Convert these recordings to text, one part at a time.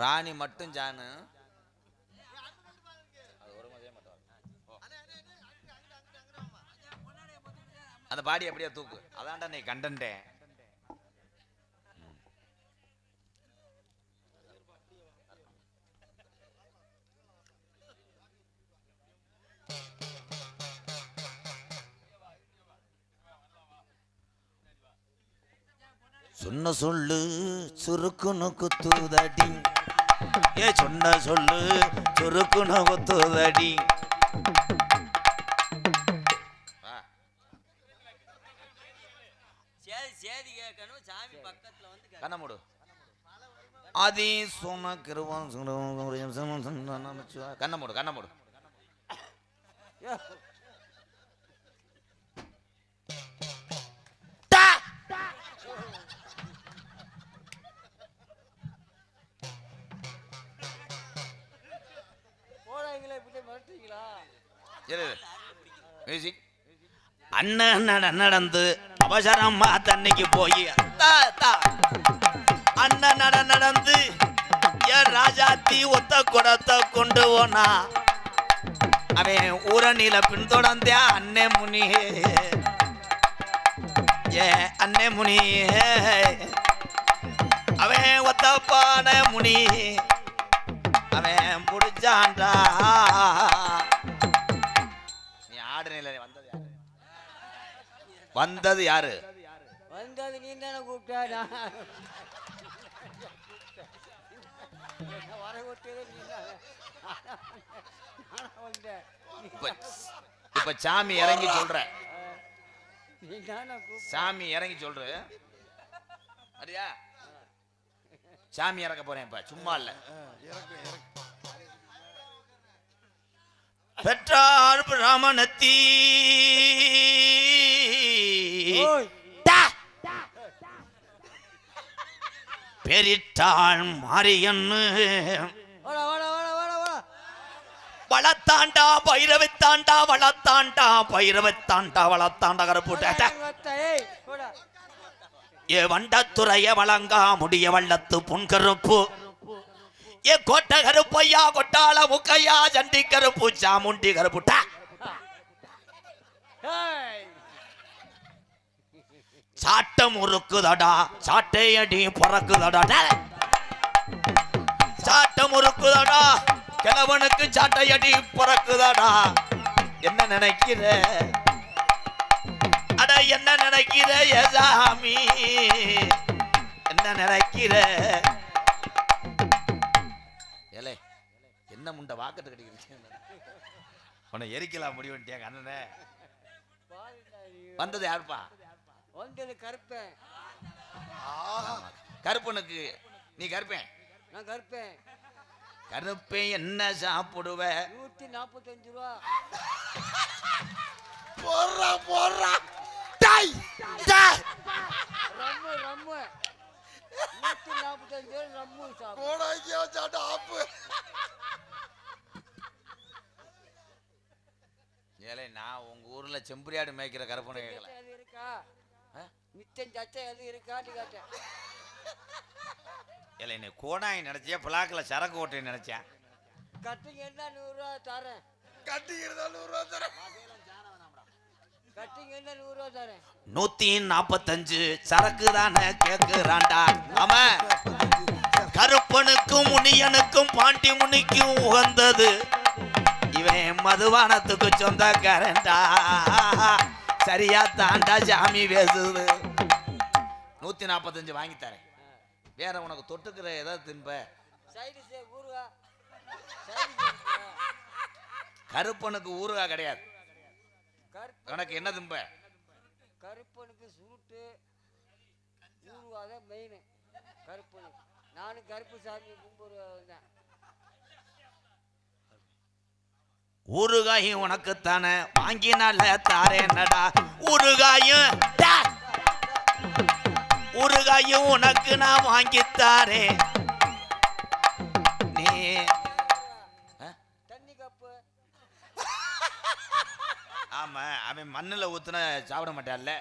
ராணி மட்டும் ஜானு. அந்த பாடி அப்படியே தூக்கு. அதான்டா நீ கண்டன்ட்டேன் சொன்ன சொல்லு சுருக்குன்னு குத்துதடி ஏ சொன்ன சொல்லு சுருக்குன்னு குத்துதடி சேதி சேதி கேட்கணும் சாமி பக்கத்துல வந்து கேட்கணும். அண்ணன் நட நடந்து அவசரமா தண்ணிக்கு போய் அண்ணன் நட நடந்து என் ராஜாத்தி ஒத்த குடத்தை கொண்டு போனா. அவன் ஊரணியில பின்தொடர்ந்தே அண்ணே முனி. ஏ அண்ணே முனி. அவன் ஒத்தப்பான முனி. அவன் முடிச்சான்டா நீ ஆடுனில வந்தது யாரு? வந்தது யாரு? வந்தது நீ தானே கூப்பிட்டா நான் வர விட்டதே நீ தானே நானா வந்தேன் இப்ப சாமி இறங்கி சொல்ற. சாமி இறங்கி சொல்ற. சரியா? சாமி இறக்க போறேன் இப்ப சும்மா இல்ல. பெற்றார் பிராமணத்தி! பெரிட்டாள் மாரியன்னு. வளத்தாண்டா பைரவத்தாண்டா வளத்தாண்டா பைரவத்தாண்டா வளத்தாண்டா ஏய். வாடா ஏ வண்டத்துறைய வழங்கா முடிய வள்ளத்து புன்கருப்பு. ஏ கோட்டை கருப்பையா கொட்டாள முக்கையா சண்டி கருப்பு சாமுண்டி கருப்புட்டா சாட்டம் உருக்குதடா சாட்டையடி பறக்குதடா சாட்டம் உருக்குதடா கிழவனுக்கு சாட்டையடி பறக்குதடா. என்ன நினைக்கிற? அட என்ன நினைக்கிற ஏசாமி நினைக்கிற. ஏலே என்ன முண்டை வாக்கத்து கட்டிக்கிறீங்க உன்னை எரிக்கலாம் முடிவுன்ட்டியா கண்ணனே. வந்தது யாருப்பா? வந்தது கருப்பேன். கருப்பனுக்கு நீ கருப்பேன்? நான் கருப்பேன். கருப்பேன் என்ன சாப்பிடுவ? நூத்தி நாற்பத்தஞ்சு ரூபா. போடுறா போடுறா. டாய் டாய். Rum rum. நூத்தி நாற்பத்தஞ்சு ரூபா ரம்மு சாப்பிடு ஏலே நான் உங்க ஊர்ல செம்பரியாடு மேய்க்கிற கருப்பனை கேட்கல அது இருக்கா? மிச்சம் சச்சை எது இருக்கான்னு கேட்டேன். ஏலே நீ கோடாய் நினைச்சியா பிளாக்ல சரக்கு ஓட்டை நினைச்சியா? கட்டிங் என்ன நூறுரூவா தரேன். என்ன நூறுரூவா தரேன். நூத்தி நாப்பத்தஞ்சு சரக்கு தானே கேக்குறான்டா. ஆமா. கருப்பனுக்கும் முனியனுக்கும் பாண்டி முனிக்கும் உகந்தது. இவன் மதுவானத்துக்கு சொந்தக்காரன்டா. சரியா தாண்டா சாமி பேசுது. நூத்தி நாப்பத்தஞ்சு வாங்கி தரேன். வேற உனக்கு தொட்டுக்கிற ஏதாவது தின்ப. கருப்பனுக்கு ஊறுகா கிடையாது. உனக்கு என்ன திம்ப? கருப்பனுக்கு சுருட்டு ஊறுகா தான் மெயின் கருப்பனுக்கு. நானும் கருப்பு சாமி கும்பிடு வந்தேன் ஊறுகாயும் உனக்குத்தானே? வாங்கினால தாரேனடா ஊறுகாயும்! ஊறுகாயும் உனக்கு நான் வாங்கித்தாரேன் நீ ஆமா அவன் மண்ணில் ஊத்துனா சாப்பிட மாட்டான்ல.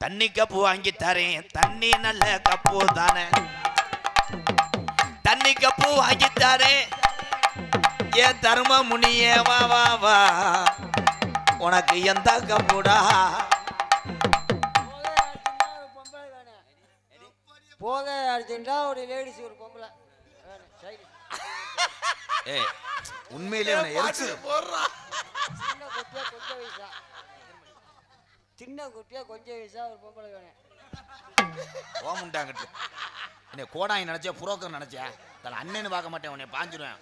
தண்ணி கப்பு வாங்கி தரேன். தண்ணி நல்ல கப்பு தானே. தண்ணி கப்பு வாங்கி தரேன். ஏன் தர்ம முனியே வா வா வா. உனக்கு எந்த கப்புடா? போதை அடிச்சுட்டா ஒரு லேடிஸ் ஒரு பொம்பளை. ஏய் உண்மையிலே உன்னை எரிச்சு. சின்ன குட்டியா கொஞ்சம் வயசா. சின்ன குட்டியா கொஞ்சம் வயசா ஒரு பொம்பளை வேணும். ஓமுண்டாங்கிட்டு என்னை கோடாங்கி நினைச்சா புரோக்கர் நினைச்சா. தன் அண்ணன்னு பார்க்க மாட்டேன் உன்னை பாஞ்சிருவேன்.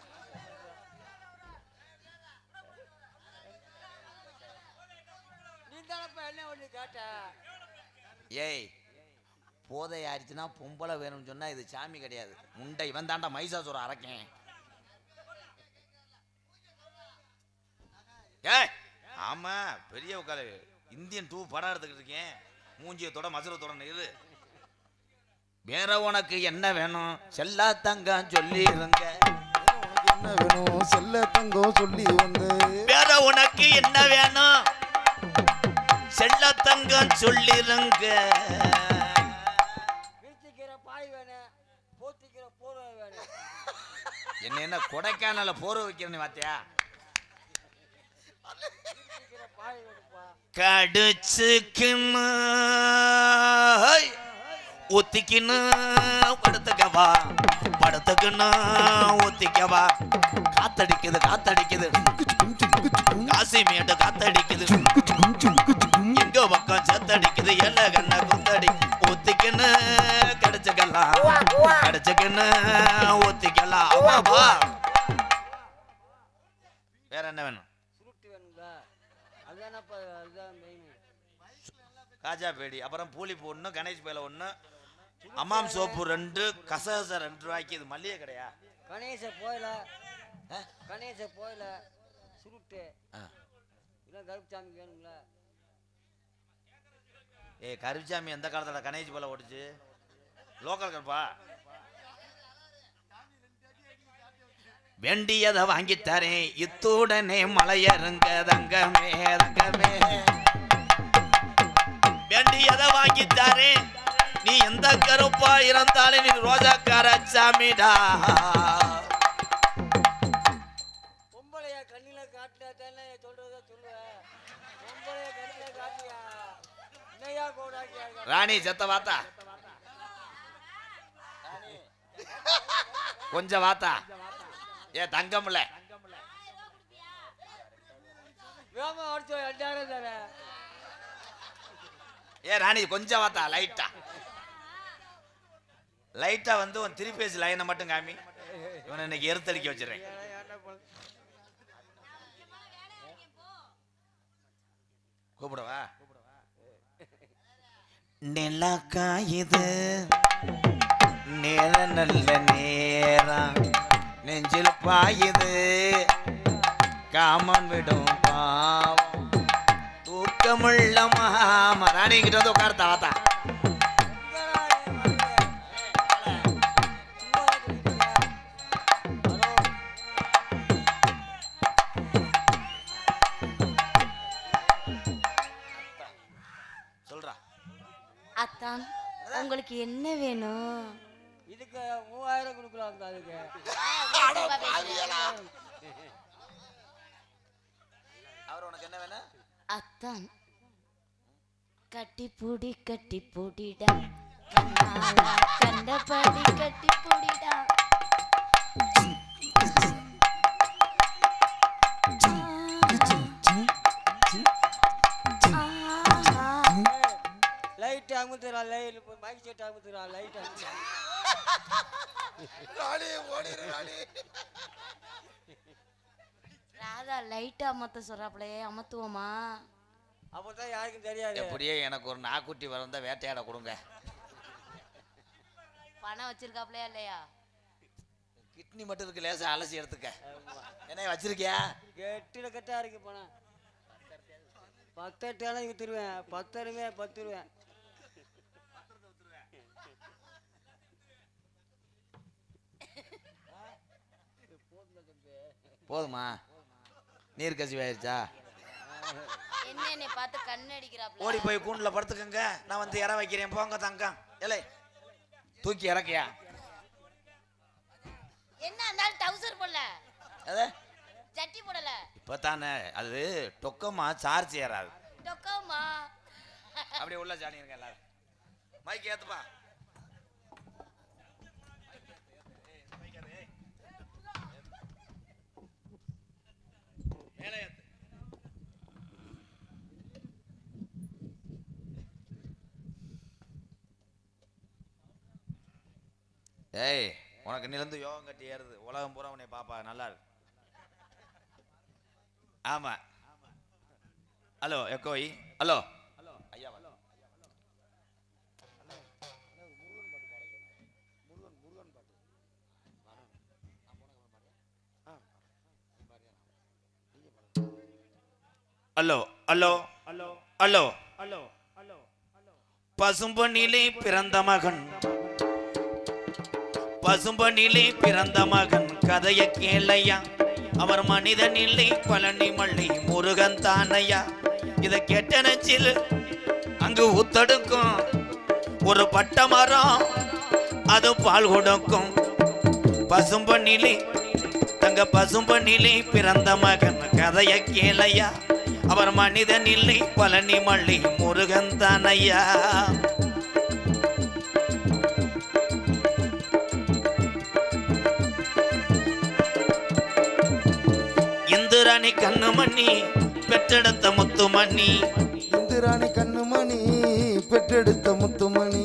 நீ தானப்பா என்ன ஒண்ணு கேட்ட? ஏய் போதை ஆயிடுச்சுன்னா பொம்பளை வேணும்னு சொன்னால் இது சாமி கிடையாது. முண்டை இவன் தாண்டா மைசாசுரம் அரைக்கேன். ஏ ஆமா பெரிய உட்காரு. இந்தியன் டூ படம் எடுத்துக்கிட்டு இருக்கேன். மூஞ்சியை தொட மசுரை மசுரத்தோட இரு வேற உனக்கு என்ன வேணும்? செல்லா தங்கம் சொல்லி இருங்க. உனக்கு என்ன வேணும்? செல்ல தங்கம் சொல்லி வந்து வேற உனக்கு என்ன வேணும் செல்ல தங்கம் சொல்லிருங்க என்ன என்ன கொடைக்கானல போற வைக்கிறேன்னு பாத்தியா விரிச்சிக்கிற ஒத்திக்கின்னு படுத்துக்கவா படுத்துக்குன்னு ஒத்திக்கவா. காத்தடிக்குது காத்தடிக்குது. காசிமேடு காத்தடிக்குது. காஜா பேடி. அப்புறம் பூலிப்பு ஒன்று கணேஷ் பேல ஒன்று அம்மாம் சோப்பு ரெண்டு கசகச ரெண்டு ரூபாய்க்கு. இது மல்லிகை கடையா? கணேச போயில? கணேச போயில. சுருட்டு. இல்லை கருப்புசாமி வேணுங்களா ஏய் கருப்சாமி எந்த காலத்துல கணேஷ் பேல ஓடிச்சு? லோக்கல் கருப்பா? வேண்டியதை வாங்கி தரேன். இத்துடனே மலையருங்க தங்கமே தங்கமே. வேண்டியதை வாங்கி தரேன் நீ எந்த கருப்பா இருந்தாலும் நீ ரோஜாக்கார சாமிடா. பொம்பளைய கண்ணில காட்டினா தானே சொல்றத சொல்லுவேன் பொம்பளைய கண்ணில காட்டியா? என்னையா கோடாக்கியா ராணி செத்த வாத்தா. கொஞ்சம் வாத்தா. ஏ தங்கம்ல. வேமா அடிச்சோ ரெண்டாயிரம் தரேன் ஏ ராணி கொஞ்சம் வாத்தா லைட்டா லைட்டா வந்து உன் திருப்பேசி லைனை மட்டும் காமி. இவனை இன்னைக்கு எருத்தடிக்க வச்சிடுறேன். கூப்பிடவா? நிலா காயுது நேர நல்ல நேரம். நெஞ்சில் பாயுது. காமன் விடும் பாவம். தூக்கமுள்ள மாமா ராணி கிட்ட வந்து உட்கார்த்தா வாத்தா சொல்றா. அத்தான் உங்களுக்கு என்ன வேணும்? இதுக்கு மூவாயிரம் கொடுக்கலாம் அதுக்கு. அவர் உனக்கு என்ன வேணும்? அத்தான் கட்டி பூடி கட்டி பூடிடா கண்டபடி கட்டி பூடிடா. லைட் அமுத்துறா லைட். மைக் செட் அமுத்துறா லைட் ராதா லைட்டா அமத்த சொல்றாப்லையே அமத்துவோமா? அப்பதான் யாருக்கும் தெரியாது. எப்படியே எனக்கு ஒரு நாக்குட்டி வரந்தா வேட்டையாட கொடுங்க. பணம் வச்சிருக்காப்லையா இல்லையா? கிட்னி மட்டும் இருக்கு லேசா அலசி எடுத்துக்க. என்ன வச்சிருக்கியா? கெட்டில கெட்டா இருக்கு பணம். பத்தெட்டாலும் வித்துருவேன். பத்தருமே பத்துருவேன். போதுமா? நீர் கசிவு ஆயிருச்சா என்ன என்னை பார்த்து கண்ணு அடிக்கிறாப்ல. ஓடி போய் கூண்டுல படுத்துக்கங்க. நான் வந்து இற வைக்கிறேன். போங்க தங்கம். ஏலே தூக்கி இறக்கியா? என்ன இருந்தாலும் டவுசர் போடல. அதே சட்டி போடல. இப்போ தானே அது டொக்கமா சார்ஜ் ஏறாது. டொக்கோமா? அப்படியே உள்ள ஜானிருங்க எல்லாரும். மைக் ஏத்துப்பா. மேலே ஏய் உனக்கு நிலந்து யோகம் கட்டி ஏறுது. உலகம் பூரா உன்னை பாப்பா. நல்லா இருக்கு. ஆமா. ஹலோ எக்கோய் ஹலோ. ஐயா வா. Hello hello. ஹலோ. பசும்பொன்னிலே பிறந்த மகன். பசும்பனிலே பிறந்த மகன் கதைய கேளையா அவர் மனிதன் இல்லை பழனி மல்லி முருகன் தானையா இத கேட்ட நச்சில் அங்கு உத்தடுக்கும் ஒரு பட்ட மரம் அது பால் கொடுக்கும். பசும்பனிலே தங்க பசும்பனிலே பிறந்த மகன் கதைய கேளையா அவர் மனிதன் இல்லை பழனி மல்லி முருகன் தானையா கண்ணுமணி பெற்றெடுத்த முத்துமணி. இந்திராணி கண்ணுமணி பெற்றெடுத்த முத்துமணி.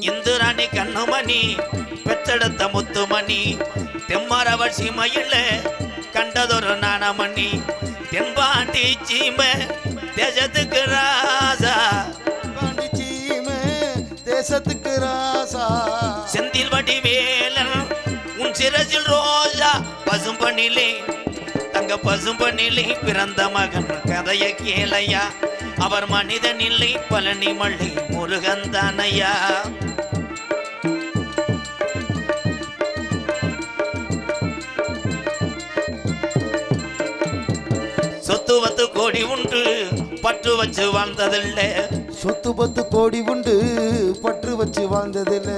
இந்திராணி கண்ணுமணி பெற்றெடுத்த முத்துமணி. தெம்மரவர் சீமையில் கண்டதொரு நாணமணி. தென்பாண்டி சீமை தேசத்துக்கு ராசா. பாண்டிச்சீமே தேசத்துக்கு ராசா. செந்தில் வடிவேலன் உன் சிரசில் ரோஜா பசும்பனிலே தங்க பசும்பனிலே பிறந்த மகன். கதைய கேளையா? அவர் மனிதன் இல்லை பழனி மல்லி முருகன் தானையா? சொத்து வத்து கோடி உண்டு பற்று வச்சு வாழ்ந்ததில்லை. சொத்து பத்து கோடி உண்டு பற்று வச்சு வாழ்ந்ததில்ல.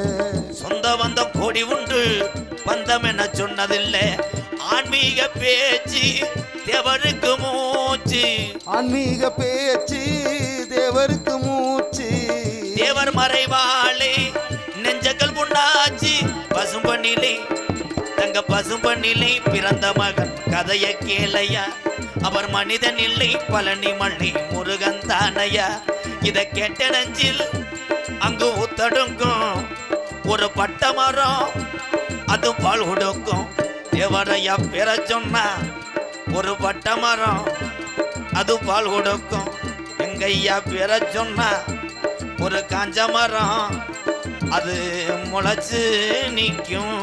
சொந்த பந்தம் கோடி உண்டு பந்தம் என சொன்னதில்லை. ஆன்மீக பேச்சு தேவருக்கு மூச்சு. ஆன்மீக பேச்சு தேவருக்கு மூச்சு. தேவர் மறைவாளே நெஞ்சங்கள் புண்ணாச்சு. பசும்பண்ணிலே தங்க பசும்பண்ணிலே பிறந்த மகன் கதைய கேளையா. அவர் மனிதன் இல்லை பழனி மல்லி முருகன் தானையா. இத கேட்ட நெஞ்சில் அங்கு ஊத்தடுங்கும் ஒரு பட்ட மரம் அது பால் கொடுக்கும். தேவரையா பெற சொன்னா ஒரு பட்ட மரம் அது பால் கொடுக்கும். எங்கையா பெற சொன்னா ஒரு காஞ்ச மரம் அது முளைச்சு நிற்கும்.